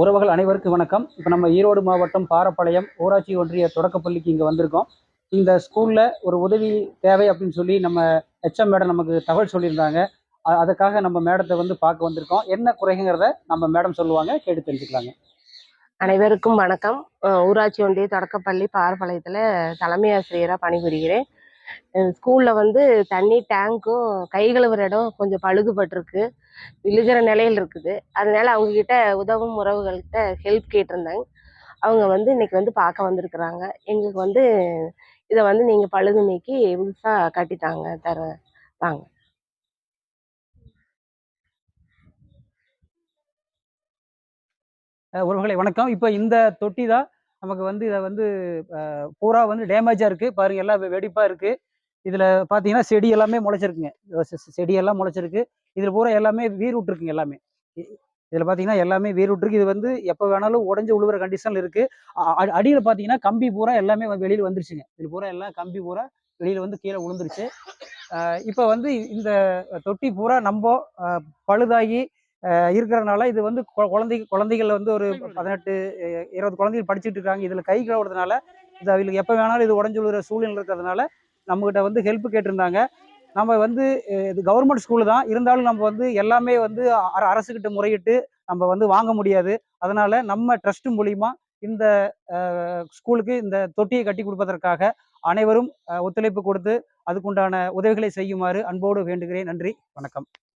உறவுகள் அனைவருக்கும் வணக்கம். இப்போ நம்ம ஈரோடு மாவட்டம் பாரப்பாளையம் ஊராட்சி ஒன்றிய தொடக்கப்பள்ளிக்கு இங்கே வந்திருக்கோம். இந்த ஸ்கூலில் ஒரு உதவி தேவை அப்படின்னு சொல்லி நம்ம ஹெச்எம் மேடம் நமக்கு தகவல் சொல்லியிருந்தாங்க. அதுக்காக நம்ம மேடத்தை வந்து பார்க்க வந்திருக்கோம். என்ன குறைங்கிறத நம்ம மேடம் சொல்லுவாங்க கேட்டு தெரிஞ்சுக்கலாங்க. அனைவருக்கும் வணக்கம். ஊராட்சி ஒன்றிய தொடக்கப்பள்ளி பாரப்பாளையத்தில் தலைமை ஆசிரியராக பணிபுரிகிறேன். ஸ்கூலில் வந்து தண்ணி டேங்க்கும் கை கழுவுற இடம் கொஞ்சம் பழுதுபட்டிருக்கு. விழுகிற நிலையில் இருக்குது. அதனால அவங்கக்கிட்ட உதவும் உறவுகள்கிட்ட ஹெல்ப் கேட்டிருந்தாங்க அவங்க வந்து இன்னைக்கு வந்து பார்க்க வந்திருக்கிறாங்க. எங்களுக்கு வந்து இதை வந்து நீங்கள் பழுது நீக்கி புதுசாக கட்டித்தாங்க தர தாங்க உறவுகளை வணக்கம். இப்போ இந்த தொட்டி தான் நமக்கு வந்து இதை வந்து பூரா வந்து டேமேஜாக இருக்குது பாருங்க எல்லாம் வெடிப்பாக இருக்குது இதில் பார்த்தீங்கன்னா செடி எல்லாமே முளைச்சிருக்குங்க. செடியெல்லாம் செடி எல்லாம் முளைச்சிருக்கு. இதில் பூரா எல்லாமே வீர் விட்டுருக்குங்க எல்லாமே இதில் பார்த்தீங்கன்னா எல்லாமே வீர் விட்டுருக்கு இது வந்து எப்போ வேணாலும் உடஞ்சி உழுவுற கண்டிஷனில் இருக்குது அடியில் பார்த்தீங்கன்னா கம்பி பூரா எல்லாமே வெளியில் வந்துருச்சுங்க. இதில் பூரா எல்லாம் கம்பி பூரா வெளியில் வந்து கீழே விழுந்துருச்சு. இப்போ வந்து இந்த தொட்டி பூரா நம்ம பழுதாகி இருக்கிறதுனால இது வந்து குழந்தை குழந்தைகள் வந்து ஒரு பதினெட்டு இருபது குழந்தைகள் படிச்சுட்டு இருக்காங்க. இதில் கை கழுவுறதுனால இது அவங்களுக்கு எப்போ வேணாலும் இது உடஞ்சு விழுகிற சூழ்நிலை இருக்கிறதுனால நம்மகிட்ட வந்து ஹெல்ப் கேட்டிருந்தாங்க. நம்ம வந்து இது கவர்மெண்ட் ஸ்கூல் தான். இருந்தாலும் நம்ம வந்து எல்லாமே வந்து அர- அரசுகிட்ட முறையிட்டு நம்ம வந்து வாங்க முடியாது. அதனால நம்ம ட்ரஸ்ட் மூலியமா இந்த ஸ்கூலுக்கு இந்த தொட்டியை கட்டி கொடுப்பதற்காக அனைவரும் ஒத்துழைப்பு கொடுத்து அதுக்குண்டான உதவிகளை செய்யுமாறு அன்போடு வேண்டுகிறேன். நன்றி. வணக்கம்.